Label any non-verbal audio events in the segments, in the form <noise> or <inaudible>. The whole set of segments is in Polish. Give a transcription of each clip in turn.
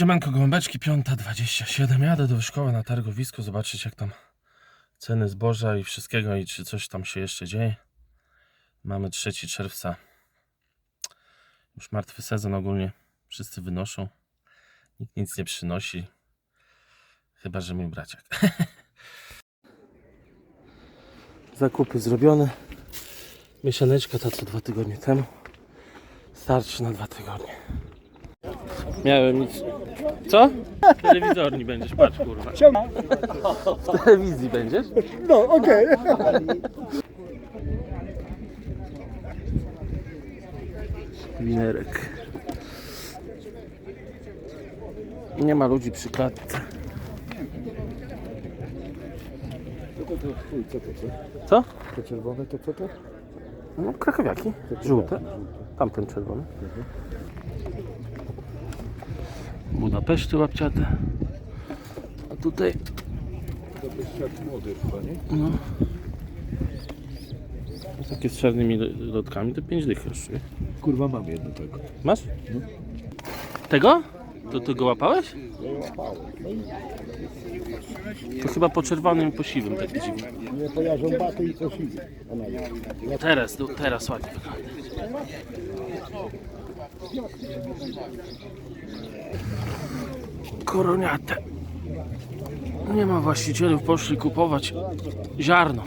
Siemanko Gołąbeczki, 5.27. Jadę do Wyszkowa na targowisko, zobaczyć jak tam ceny zboża i wszystkiego i czy coś tam się jeszcze dzieje. Mamy 3 czerwca. Już martwy sezon ogólnie. Wszyscy wynoszą. Nikt nic nie przynosi. Chyba, że mój braciak. <laughs> Zakupy zrobione. Miesianeczka ta co dwa tygodnie temu. Starczy na dwa tygodnie. Miałem nic. Co? W telewizorni będziesz, patrz kurwa. Siema. <laughs> W telewizji będziesz? No, okej. Winerek. Nie ma ludzi przy klatce. Co to, chuj, co to, co? Co? To czerwone to co to? No krakowiaki. Żółte. Tamten czerwony. Budapeszty łapciate. A tutaj To jest młody chyba, nie? no. Takie z czarnymi lo- lotkami to 5 dych kosztuje. Kurwa mam jedno tego. Masz? Tego? To ty go łapałeś? To chyba po czerwonym i po siwym taki dziwny. Nie pojarzą baty i coś innego. Teraz, no, teraz ładnie wygląda. Koroniate. Nie ma właścicielów, poszli kupować ziarno.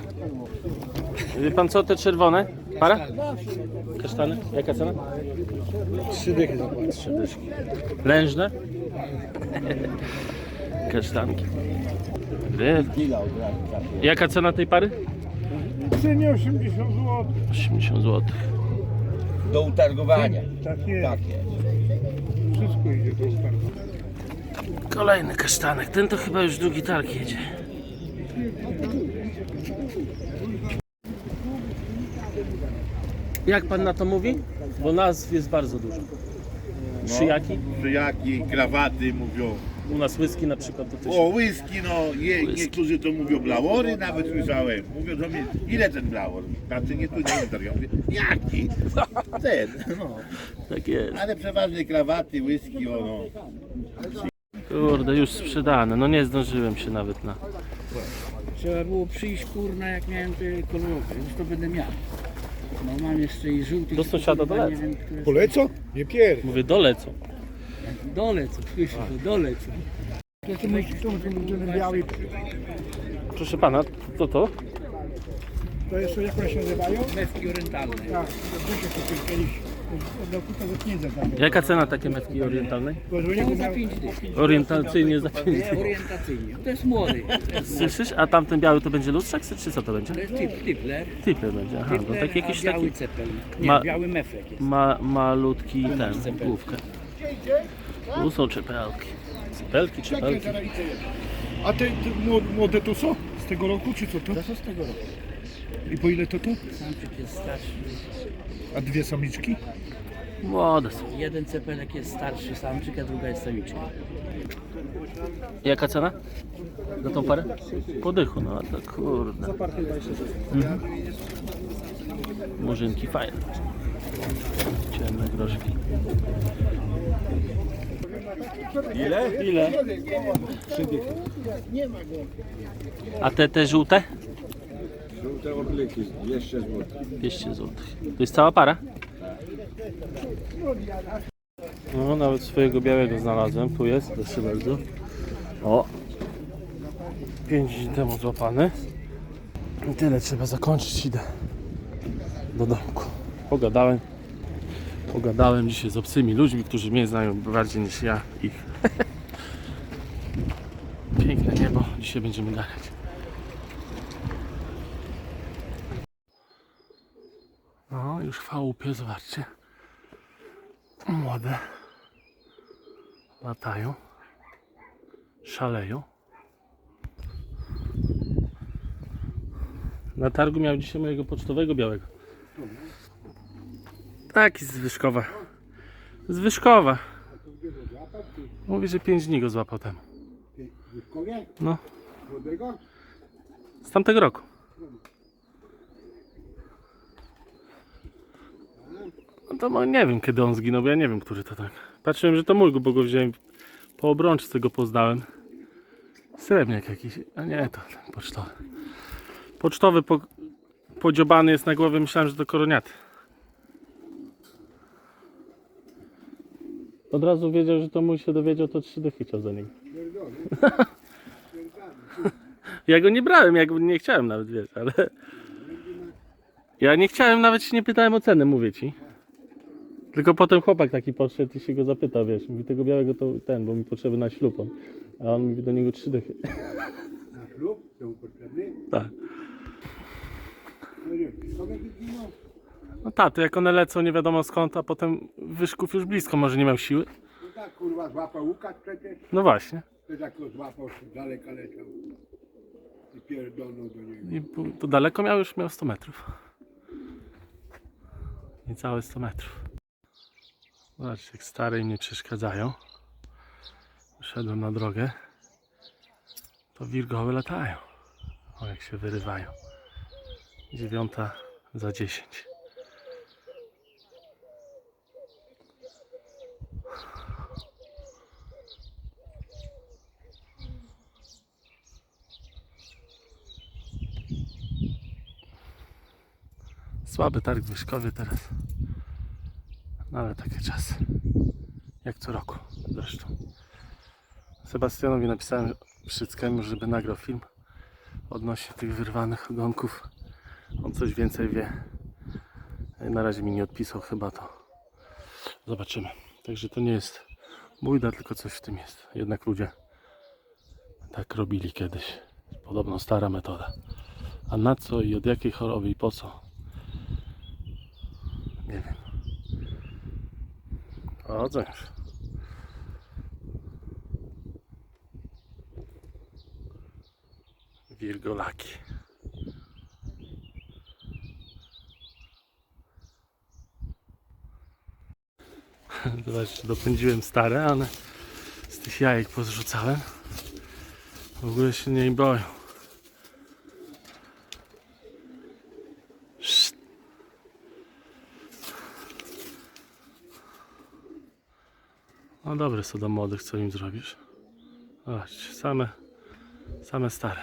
Wie pan co, te czerwone? Para? Kasztany? Jaka cena? Trzy dychy zapłacę. Trzy. Lężne? Kasztanki. Gry. Jaka cena tej pary? Cenie 80 zł. 80 zł. do utargowania. Tak jest. Wszystko idzie do. Kolejny kasztanek. Ten to chyba już drugi targ jedzie. Jak pan na to mówi? Bo nazw jest bardzo dużo. Szyjaki? Przyjaki, krawaty mówią. U nas whisky na przykład to też. O, whisky, no, je, Whisky. niektórzy to mówią blawory, nawet słyszałem. Mówią do mnie, ile ten blawor? Tacy nie tu nie wiem, ja mówię, jaki? Ten, no. Tak jest. Ale przeważnie krawaty, whisky, o no. Kurde, już sprzedane. No nie zdążyłem się nawet na. Trzeba było przyjść kurna jak miałem te kolorowe, już to będę miał. No mam jeszcze i żółty. Do sąsiada dolecą. Nie wiem, które Polecą? Nie pier. Mówię, dolecą. Dolecą, słyszę, to dolecą. Są ten biały. Proszę pana, to to? To jest, jak one się nazywają? Mewki orientalne. Tak, to kiedyś za pieniądze za mnie. Jaka cena takiej metki orientalnej? Bo że To nie za miał... 5 dych. Orientacyjnie za 5 Orientacyjnie. To jest młody. Słyszysz? A tamten biały to będzie lustrzak, czy co to będzie? to jest typ, typler. Typy będzie, aha, no Typler, tak jakiś a biały taki cepel. Nie, Ma- biały meflek jest. ma, malutki ten, główkę. Tu są czepelki. Cepelki, czepelki. A te, te młode- młode to są? Z tego roku czy co to? To co z tego roku? I po ile to to? Samczyk jest starszy. A dwie samiczki? Młode są. Jeden cepelek jest starszy samczyk, a druga jest samiczka. Jaka cena? Za tą parę? Po dychu, no to kurde. Mhm. Murzynki fajne. Ciemne groszki. Ile? Ile? A te, te żółte? Żółte orliki, jeszcze złote. 200 zł. To jest cała para? No, nawet swojego białego znalazłem. Tu jest, proszę bardzo. O! 5 dni temu złapany. I tyle trzeba zakończyć. Idę do domku. Pogadałem. Pogadałem dzisiaj z obcymi ludźmi, którzy mnie znają bardziej niż ja ich. Piękne niebo. Dzisiaj będziemy ganiać. No, już w chałupie, zobaczcie. Młode. Latają. Szaleją. Na targu miał dzisiaj mojego pocztowego białego. Taki z Wyszkowa. Z Wyszkowa. Mówi, że 5 dni go złapał temu. No, Młodego? z tamtego roku. No to mo- nie wiem kiedy on zginął, bo ja nie wiem, który to tak. Patrzyłem, że to mój, bo go wziąłem Po obrączce go poznałem. Srebrniak jakiś, a nie, to pocztowy. Pocztowy po, podziobany jest na głowie, myślałem, że to koroniaty. Od razu wiedział, że to mój się dowiedział, to trzy dychy chciał za niego. <laughs> Ja go nie brałem, ja go nie chciałem nawet, wiesz, ale... Ja nie chciałem, nawet się nie pytałem o cenę, mówię ci. Tylko potem chłopak taki podszedł i się go zapytał, wiesz, mówi tego białego to ten, bo mi potrzeby na ślub. on. A on mówi do niego trzy dychy. Na ślub? To potrzebny? Tak. No tak, to jak one lecą nie wiadomo skąd, a potem Wyszków już blisko, może nie miał siły. No tak kurwa złapał Łukasz przecież. No właśnie. To tak go złapał, z daleka leciał. I pierdolnął do niego. I bu- to daleko miał, już miał 100 metrów. Niecałe 100 metrów. Zobaczcie, jak stare im nie przeszkadzają. Szedłem na drogę. To wirgoły latają. O, jak się wyrywają. Dziewiąta za 10. Słaby targ w Wyszkowie teraz. No ale takie czasy. Jak co roku zresztą. Sebastianowi napisałem Wszystkiemu, żeby nagrał film odnośnie tych wyrwanych ogonków. On coś więcej wie. Na razie mi nie odpisał chyba to. Zobaczymy. Także to nie jest bójda, tylko coś w tym jest. Jednak ludzie tak robili kiedyś. Podobno stara metoda. A na co i od jakiej choroby i po co? Nie wiem. Co już. Zobaczcie, <laughs> dopędziłem stare, ale z tych jajek pozrzucałem. W ogóle się nie boją. No dobre są do młodych, co im zrobisz. Zobaczcie, same, same stare.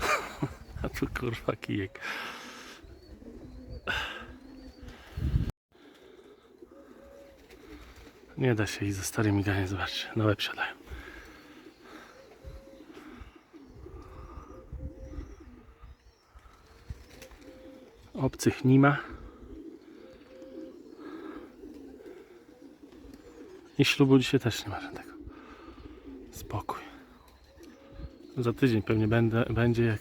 <laughs> A tu kurwa kijek. Nie da się ich ze starymi ganiać, zobaczcie, na łeb siadają. Obcych nie ma. I ślubu dzisiaj też nie ma żadnego. Spokój. Za tydzień pewnie będę, będzie jak,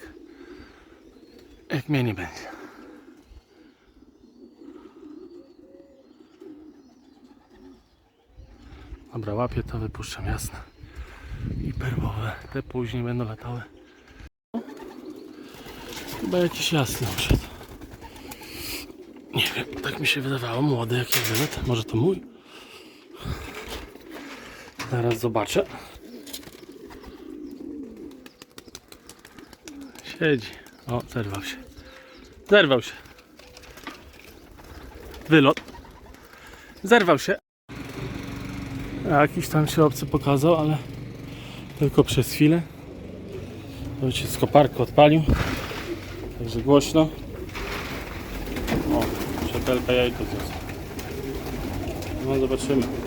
jak mnie nie będzie. Dobra, łapię to, wypuszczam jasne. I perłowe. Te później będą latały. Chyba jakiś jasny uszedł. Nie wiem, tak mi się wydawało. Młody jakiś wylet. Może to mój? Zaraz zobaczę. Siedzi. O, zerwał się. Zerwał się. Wylot. Zerwał się. Jakiś tam się obcy pokazał, ale tylko przez chwilę. Ojciec koparkę odpalił. Także głośno. O, przetelka jajko zniosła. No zobaczymy.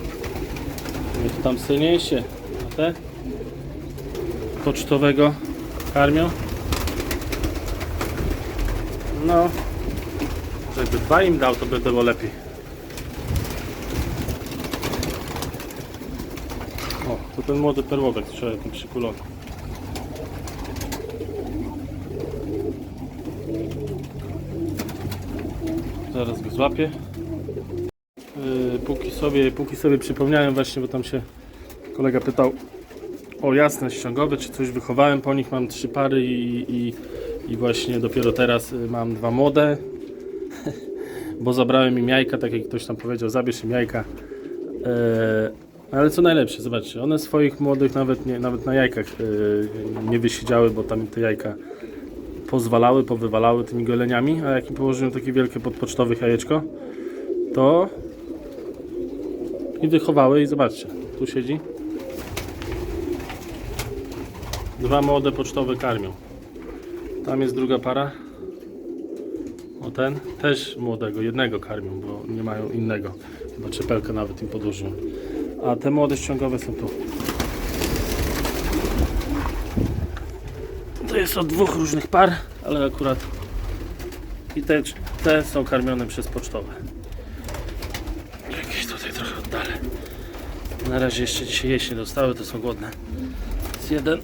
Mnie to tam silniejsze. A te? Pocztowego karmią. No. Jakby dwa im dał, to by było lepiej. O, to ten młody perłowek wczoraj ten przykulony. Zaraz go złapię. Sobie, póki sobie przypomniałem właśnie, bo tam się kolega pytał o jasne ściągowe, czy coś wychowałem po nich. Mam trzy pary i, i, i właśnie dopiero teraz y, mam dwa młode. <laughs> bo zabrałem im jajka, tak jak ktoś tam powiedział, zabierz im jajka. E, ale co najlepsze, zobaczcie, one swoich młodych nawet, nie, nawet na jajkach e, nie wysiedziały, bo tam te jajka pozwalały, powywalały tymi goleniami, a jak im położyłem takie wielkie podpocztowe jajeczko, to i wychowały i zobaczcie, tu siedzi. Dwa młode pocztowe karmią. Tam jest druga para. O ten też młodego, jednego karmią, bo nie mają innego. Chyba czepelkę nawet im podłożyłem. A te młode ściągowe są tu. To jest od dwóch różnych par, ale akurat i te, te są karmione przez pocztowe. Na razie jeszcze dzisiaj jeść nie dostały, to są głodne. Jest jeden,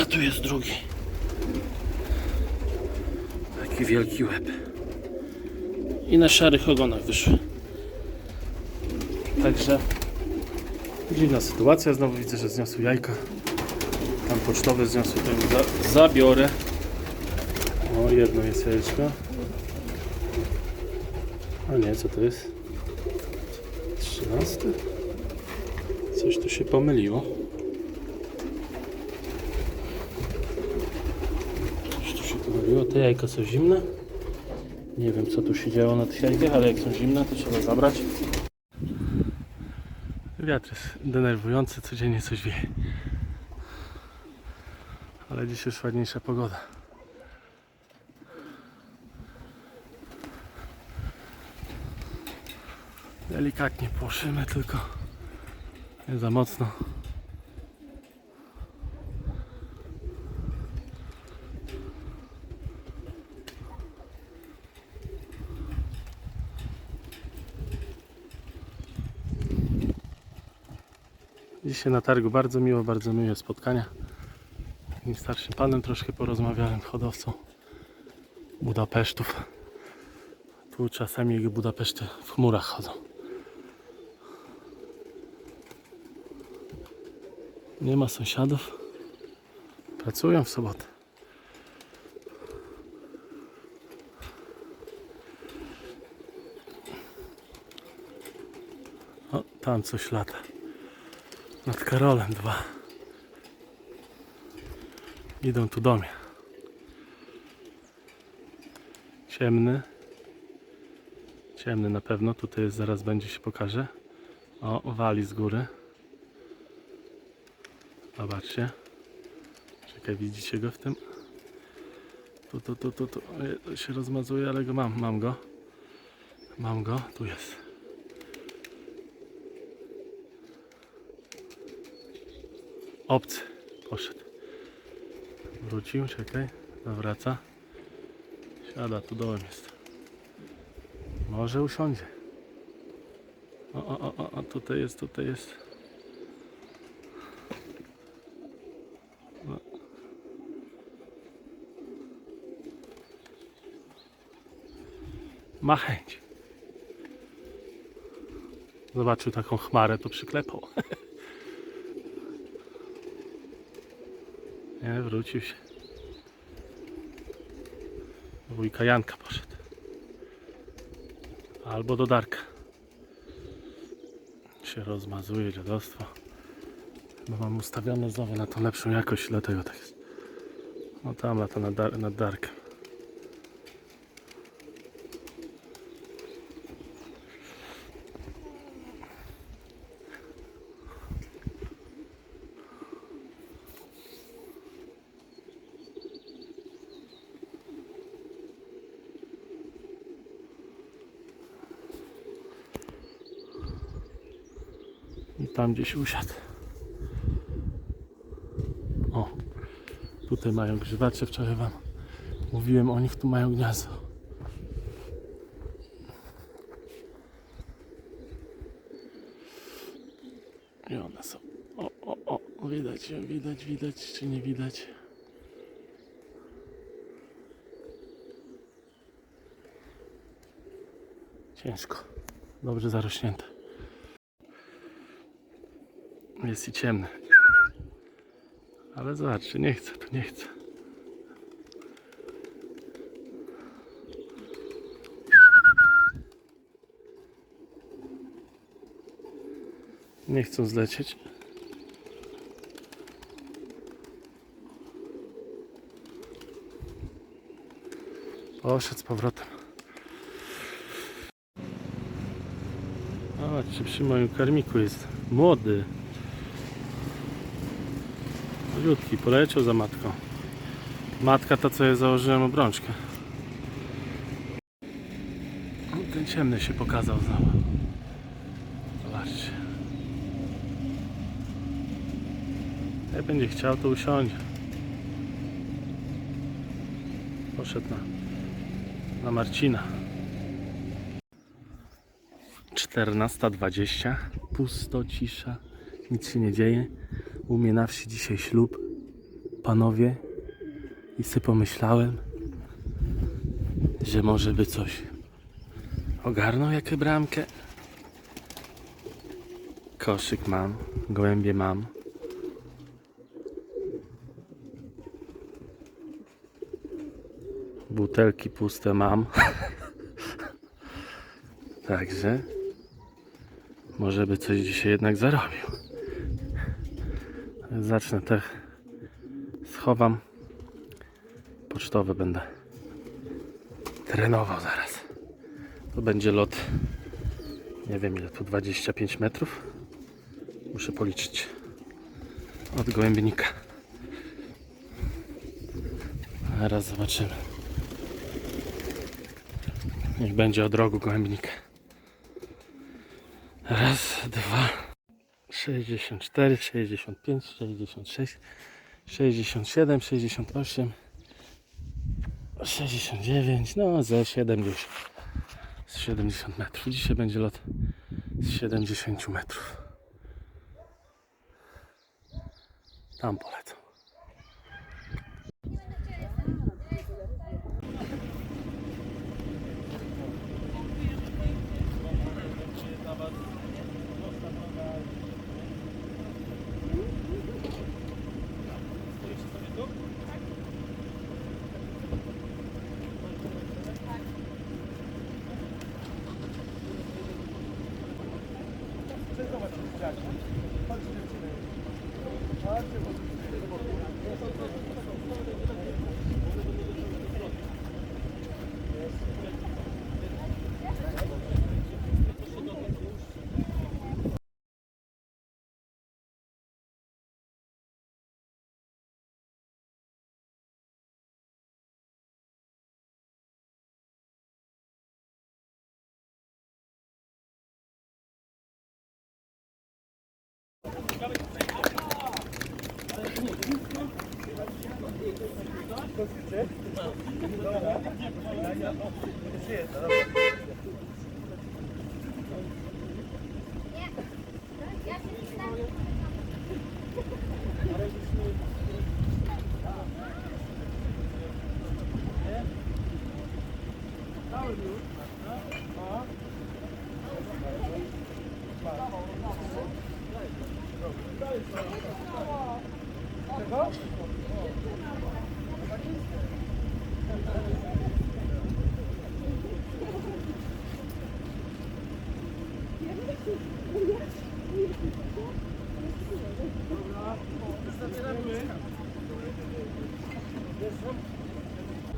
a tu jest drugi. Taki wielki łeb. I na szarych ogonach wyszły. Także dziwna sytuacja. Znowu widzę, że zniosły jajka. Tam pocztowe zniosły, to im za, zabiorę. O, jedno jest jajeczko. A nie, co to jest? 13? Coś tu się pomyliło. Coś tu się pomyliło. Te jajka są zimne. Nie wiem co tu się działo na tych jajkach, ale jak są zimne to trzeba zabrać. Wiatr jest denerwujący, codziennie coś wieje. Ale dziś już ładniejsza pogoda. Delikatnie płoszymy tylko. Nie za mocno. Dzisiaj na targu bardzo miło, bardzo miłe spotkania. Z starszym panem troszkę porozmawiałem, hodowcą Budapesztów. Tu czasami Budapeszty w chmurach chodzą. Nie ma sąsiadów. Pracują w sobotę. O, tam coś lata. Nad Karolem dwa. Idą tu do mnie. Ciemny. Ciemny na pewno. Tutaj zaraz będzie się pokaże. O, wali z góry. Zobaczcie. Czekaj, widzicie go w tym? Tu, tu, tu, tu, tu. Się rozmazuje, ale go mam, mam go. Mam go, tu jest. Obcy poszedł. Wrócił, czekaj, zawraca. Siada, tu dołem jest. Może usiądzie. O, o, o, o, tutaj jest, tutaj jest. Ma chęć. Zobaczył taką chmarę, to przyklepał. <laughs> Nie, wrócił się. Wujka Janka poszedł. Albo do Darka. Się rozmazuje dziadostwo. Bo mam ustawione znowu na tą lepszą jakość, dlatego tak jest. No tam lata nad, dar nad Darkiem. I tam gdzieś usiadł. O, tutaj mają grzywacze, wczoraj wam mówiłem o nich, tu mają gniazdo. I one są. O, o, o, widać widać, widać, czy nie widać. Ciężko. Dobrze zarośnięte. Jest i ciemny. Ale zobaczcie, nie chcę, tu nie chcę. Nie chcą zlecieć. Poszedł z powrotem. Zobaczcie, przy moim karmiku jest młody. Malutki poleciał za matką. Matka ta, co ja założyłem obrączkę. No, ten ciemny się pokazał znowu. Zobaczcie. Jak będzie chciał, to usiądzie. Poszedł na, na Marcina. 14.20. Pusto, cisza. Nic się nie dzieje. U mnie na wsi dzisiaj ślub. Panowie. I sobie pomyślałem, że może by coś ogarnął jaką bramkę. Koszyk mam, gołębie mam. Butelki puste mam. <laughs> Także może by coś dzisiaj jednak zarobił. Zacznę te schowam. Pocztowe będę trenował zaraz. To będzie lot nie wiem ile to 25 metrów. Muszę policzyć od gołębnika. Zaraz zobaczymy. Niech będzie od rogu gołębnika. Raz, dwa, 64, 65, 66, 67, 68, 69, no ze 70. Z 70 metrów. Dzisiaj będzie lot z 70 metrów. Tam coming. Türkçe.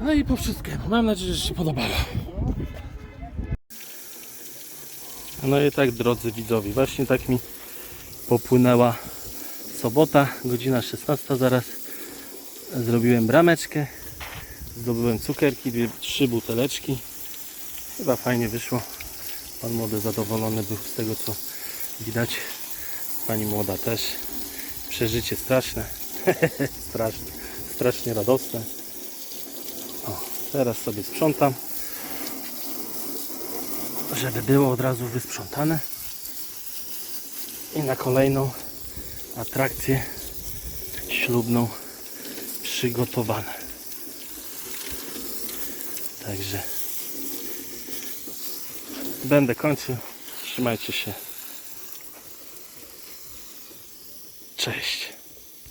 No i po wszystkiemu. Mam nadzieję, że się podobało. No i tak, drodzy widzowie, właśnie tak mi popłynęła sobota, godzina 16 zaraz. Zrobiłem brameczkę, zdobyłem cukierki, dwie, trzy buteleczki. Chyba fajnie wyszło. Pan młody zadowolony był z tego, co widać. Pani młoda też. Przeżycie straszne. <laughs> strasznie, strasznie radosne. Teraz sobie sprzątam, żeby było od razu wysprzątane i na kolejną atrakcję ślubną przygotowane. Także będę kończył. Trzymajcie się. Cześć.